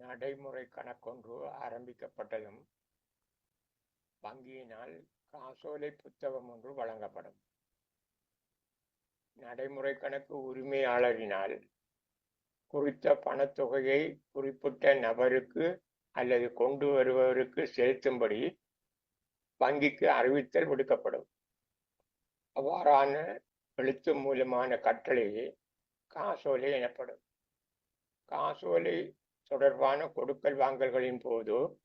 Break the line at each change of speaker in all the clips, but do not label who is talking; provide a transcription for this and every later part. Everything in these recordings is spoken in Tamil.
நடைமுறை கணக்கொன்று ஆரம்பிக்கப்பட்டதும் வங்கியினால் காசோலை புத்தகம் ஒன்று வழங்கப்படும். நடைமுறை கணக்கு உரிமையாளரினால் குறித்த பணத்தொகையை குறிப்பிட்ட நபருக்கு அல்லது கொண்டு வருபவருக்கு செலுத்தும்படி வங்கிக்கு அறிவித்தல் விடுக்கப்படும். அவ்வாறான எழுத்து மூலமான கட்டளையே காசோலை எனப்படும். காசோலை தொடர்பான கொடுக்கல் வாங்கல்களின் போது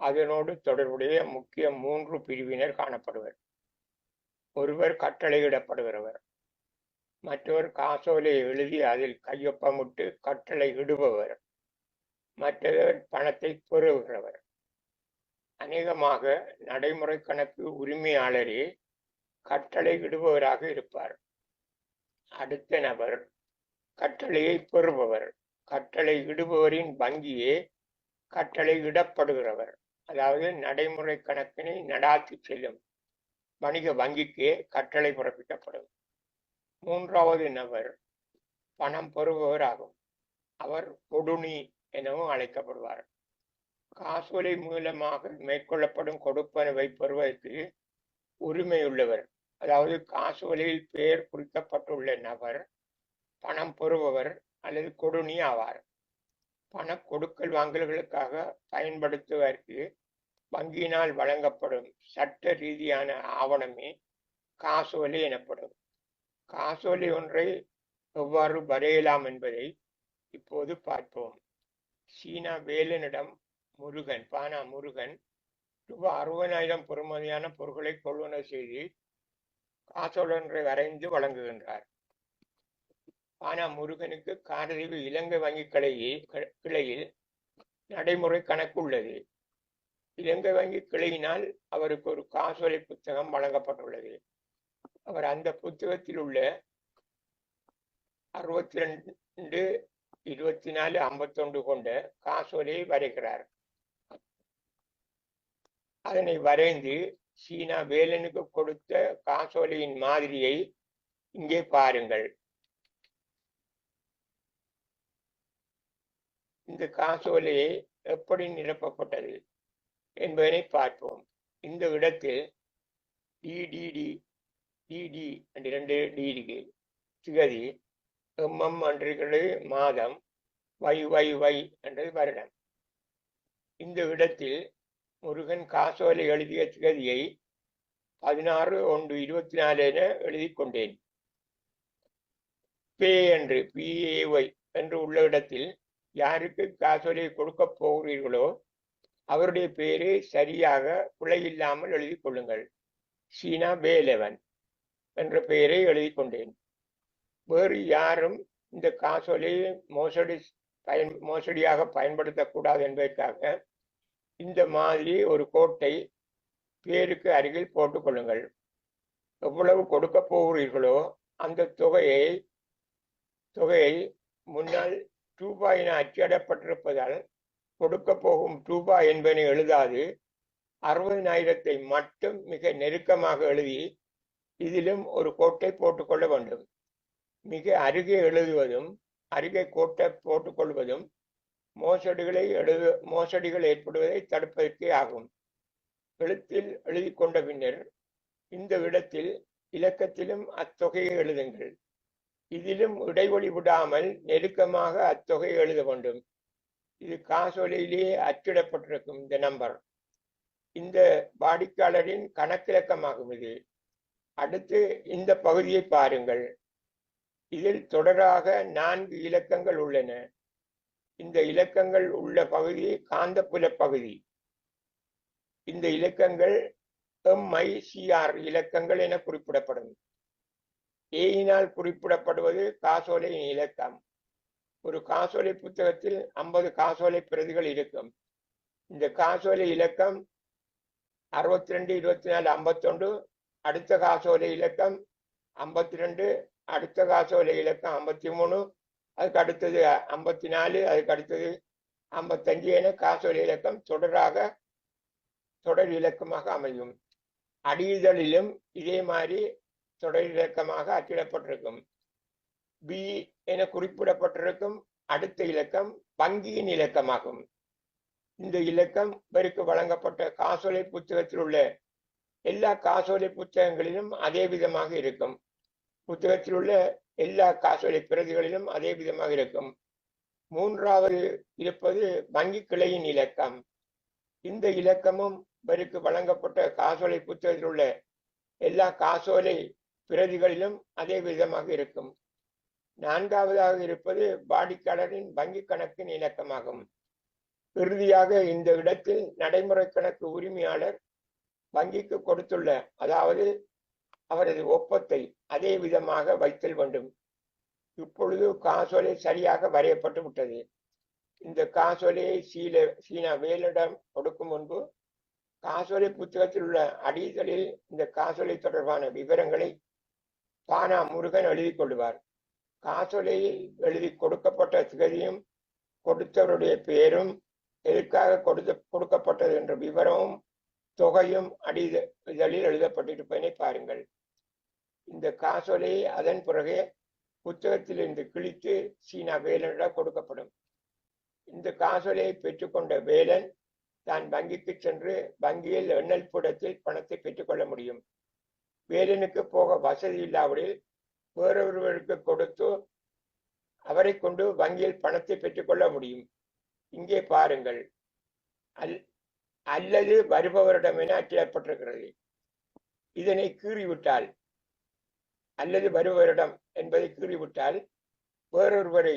அதனோடு தொடர்புடைய முக்கிய மூன்று பிரிவினர் காணப்படுவர். ஒருவர் கட்டளையிடப்படுகிறவர். மற்றவர் காசோலை எழுதி அதில் கையொப்பமிட்டு கட்டளை இடுபவர். மற்றவர் பணத்தை பெறுகிறவர். அநேகமாக நடைமுறை கணக்கு உரிமையாளரே கட்டளை இடுபவராக இருப்பார். அடுத்த நபர் கட்டளையை பெறுபவர். கட்டளை இடுபவரின் வங்கியே கட்டளை இடப்படுகிறவர். அதாவது நடைமுறை கணக்கினை நடாத்தி செல்லும் வணிக வங்கிக்கே கட்டளை பிறப்பிக்கப்படும். மூன்றாவது நபர் பணம் பெறுபவர் ஆகும். அவர் கொடுணி எனவும் அழைக்கப்படுவார். காசோலை மூலமாக மேற்கொள்ளப்படும் கொடுப்பனவை பெறுவதற்கு உரிமையுள்ளவர். அதாவது காசோலையில் பெயர் குறிக்கப்பட்டுள்ள நபர் பணம் பெறுபவர் அல்லது கொடுணி ஆவார். பண கொடுக்கல் வாங்கல்களுக்காக பயன்படுத்துவதற்கு வங்கியினால் வழங்கப்படும் சட்ட ரீதியான ஆவணமே காசோலை எனப்படும். காசோலை ஒன்றை எவ்வாறு வரையலாம் என்பதை இப்போது பார்ப்போம். சீனா வேலனிடம் முருகன் பானா முருகன் ரூபாய் அறுபதாயிரம் பெறுமதியான பொருட்களை கொள்வனவு செய்து காசோலை ஒன்றை வரைந்து வழங்குகின்றார். ஆனா முருகனுக்கு காரதீவு இலங்கை வங்கி கிளையில் கிளையில் நடைமுறை கணக்கு உள்ளது இலங்கை வங்கி கிளையினால் அவருக்கு ஒரு காசோலை புத்தகம் வழங்கப்பட்டுள்ளது. அவர் அந்த புத்தகத்தில் உள்ள அறுபத்தி ரெண்டு இருபத்தி நாலு ஐம்பத்தொன்று கொண்ட காசோலையை வரைகிறார். அதனை வரைந்து சீனா வேலனுக்கு கொடுத்த காசோலையின் மாதிரியை இங்கே பாருங்கள். இந்த காசோலையை எப்படி நிரப்பப்பட்டது என்பதனை பார்ப்போம். இந்த இடத்தில் டிடிடி டிடி என்ற இரண்டு டிடிக்கு திகதி எம்எம் அன்றுகளு மாதம் வை வை வை என்றது வருடம். இந்த இடத்தில் முருகன் காசோலை எழுதிய திகதியை பதினாறு ஒன்று இருபத்தி நாலு என எழுதி கொண்டேன். பே என்று பிஏஒய் என்று உள்ள இடத்தில் யாருக்கு காசோலை கொடுக்க போகிறீர்களோ அவருடைய பெயரை சரியாக பிழையில்லாமல் எழுதி கொள்ளுங்கள். சீனா வேலவன் என்ற பெயரை எழுதி கொண்டேன். வேறு யாரும் இந்த காசோலையை மோசடி பயன் மோசடியாக பயன்படுத்தக்கூடாது என்பதற்காக இந்த மாதிரி ஒரு கோட்டை பேருக்கு அருகில் போட்டுக்கொள்ளுங்கள் எவ்வளவு கொடுக்க போகிறீர்களோ அந்த தொகையை தொகையை முன்னால் ரூபாய் என அச்சிடப்பட்டிருப்பதால் கொடுக்க போகும் ரூபாய் என்பதனை எழுதாது. அறுபதினாயிரத்தை மட்டும் மிக நெருக்கமாக எழுதி இதிலும் ஒரு கோட்டை போட்டுக்கொள்ள வேண்டும். மிக அருகே எழுதுவதும் அருகே கோட்டை போட்டுக்கொள்வதும் மோசடிகளை எழுது மோசடிகள் ஏற்படுவதை தடுப்பதற்கே ஆகும். எழுத்தில் எழுதி கொண்ட பின்னர் இந்த விடத்தில் இலக்கத்திலும் அத்தொகையை எழுதுங்கள். இதிலும் இடைவெளி விடாமல் நெருக்கமாக அத்தொகை எழுத வேண்டும். இது காசோலையிலேயே அச்சிடப்பட்டிருக்கும் இந்த நம்பர். இந்த வாடிக்கையாளரின் கணக்கிலக்கமாகும் இது. அடுத்து இந்த பகுதியை பாருங்கள். இதில் தொடராக நான்கு இலக்கங்கள் உள்ளன. இந்த இலக்கங்கள் உள்ள பகுதி காந்தப்புல பகுதி. இந்த இலக்கங்கள் எம்ஐசிஆர் இலக்கங்கள் என குறிப்பிடப்படும். ஏயினால் குறிப்பிடப்படுவது காசோலையின் இலக்கம். ஒரு காசோலை புத்தகத்தில் ஐம்பது காசோலை பிரதிகள் இருக்கும். இந்த காசோலை இலக்கம் அறுபத்தி ரெண்டு இருபத்தி நாலு ஐம்பத்தொன்று அடுத்த காசோலை இலக்கம் ஐம்பத்தி ரெண்டு அடுத்த காசோலை இலக்கம் ஐம்பத்தி மூணு அதுக்கு அடுத்தது ஐம்பத்தி நாலு அதுக்கு அடுத்தது ஐம்பத்தஞ்சு என காசோலை இலக்கம் தொடராக தொடர் இலக்கமாக அமையும். அடியுதலிலும் இதே மாதிரி தொடர் இலக்கமாக அச்சிடப்பட்டிருக்கும். பி என குறிப்பிடப்பட்டிருக்கும் அடுத்த இலக்கம் வங்கியின் இலக்கமாகும். இந்த இலக்கம் இவருக்கு வழங்கப்பட்ட காசோலை புத்தகத்தில் உள்ள எல்லா காசோலை புத்தகங்களிலும் அதே விதமாக இருக்கும். புத்தகத்தில் உள்ள எல்லா காசோலை பிரதிகளிலும் அதே விதமாக இருக்கும். மூன்றாவது இருப்பது வங்கி கிளையின் இலக்கம். இந்த இலக்கமும் இவருக்கு வழங்கப்பட்ட காசோலை புத்தகத்தில் உள்ள எல்லா காசோலை பிரதிகளிலும் அதே விதமாக இருக்கும். நான்காவதாக இருப்பது வாடிக்கையாளரின் வங்கி கணக்கின் இலக்கமாகும் இறுதியாக இந்த இடத்தில் நடைமுறை கணக்கு உரிமையாளர் வங்கிக்கு கொடுத்துள்ள அதாவது அவரது ஒப்பத்தை அதே விதமாக வைத்தல் வேண்டும். இப்பொழுது காசோலை சரியாக வரையப்பட்டு விட்டது. இந்த காசோலையை சீல சீனா வேலிடம் கொடுக்கும் முன்பு காசோலை புத்தகத்தில் உள்ள அடிதலில் இந்த காசோலை தொடர்பான விவரங்களை பானா முருகன் எழுதி கொள்வார். காசோலையில் எழுதி கொடுக்கப்பட்ட திகதியும் கொடுத்தவருடைய பெயரும் எதற்காக கொடுத்த கொடுக்கப்பட்டது என்ற விவரமும் தொகையும் அடி இதழில் எழுதப்பட்டிருப்பதனை பாருங்கள். இந்த காசோலையை அதன் பிறகே புத்தகத்திலிருந்து கிழித்து சீனா வேலனிடம் கொடுக்கப்படும். இந்த காசோலையை பெற்றுக்கொண்ட வேலன் தான் வங்கிக்கு சென்று வங்கியில் எண்ணல் கூடத்தில் பணத்தை பெற்றுக்கொள்ள முடியும். வேலனுக்கு போக வசதி இல்லாவிடில் வேறொருவருக்கு கொடுத்து அவரை கொண்டு வங்கியில் பணத்தை பெற்றுக்கொள்ள முடியும். இங்கே பாருங்கள். அல் அல்லது வருபவரிடம் என அச்சிடப்பட்டிருக்கிறது. இதனை கீறிவிட்டால் அல்லது வருபவரிடம் என்பதை கீறிவிட்டால் வேறொருவரை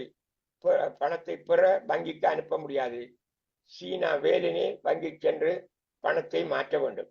பணத்தை பெற வங்கிக்கு அனுப்ப முடியாது. சீனா வேலினே வங்கி சென்று பணத்தை மாற்ற வேண்டும்.